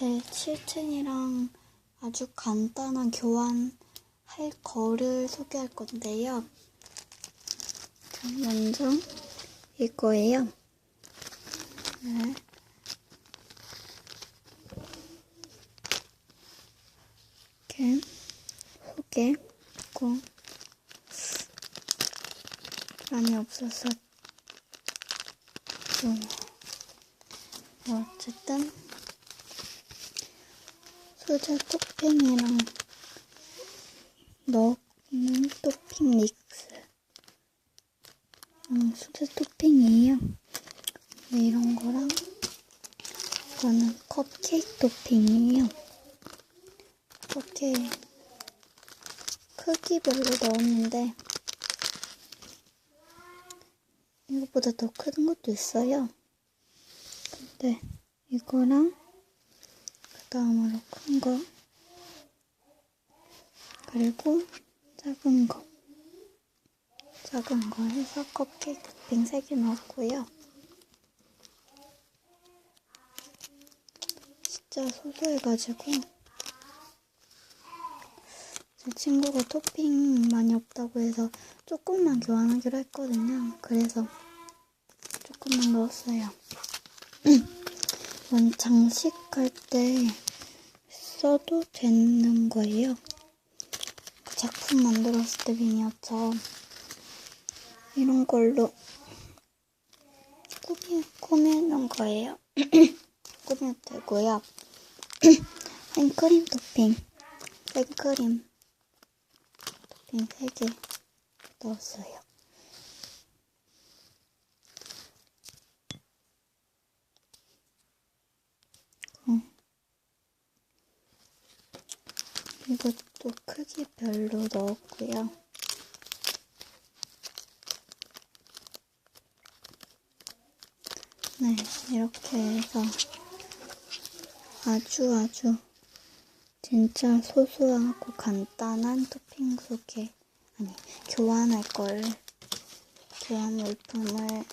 제 7층이랑 아주 간단한 교환할 거를 소개할 건데요. 자, 먼저 이거예요. 네. 이렇게 소개고 많이 없어서 좀뭐 어쨌든 소재 토핑이랑 넣는 토핑 믹스. 음, 소재 토핑이에요. 네, 이런 거랑 이거는 컵케이크 토핑이에요. 이렇게 크기별로 넣었는데 이것보다 더 큰 것도 있어요. 근데 이거랑 그 다음으로 큰 거. 그리고 작은 거. 작은 거 해서 컵케이크 토핑 3개 넣었고요. 진짜 소소해가지고 제 친구가 토핑 많이 없다고 해서 조금만 교환하기로 했거든요. 그래서 조금만 넣었어요 이건 장식할 때 써도 되는 거예요. 그 작품 만들었을 때 미니어처 이런 걸로 꾸미, 꾸미는 거예요. 꾸며도 되고요. 생크림 토핑, 생크림 토핑 3개 넣었어요. 이것도 크기별로 넣었고요. 네, 이렇게 해서 아주 아주 진짜 소소하고 간단한 토핑 소개, 아니, 교환할 걸, 교환 물품을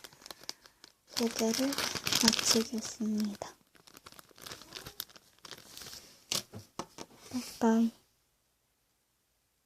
소개를 마치겠습니다. 빠이빠이.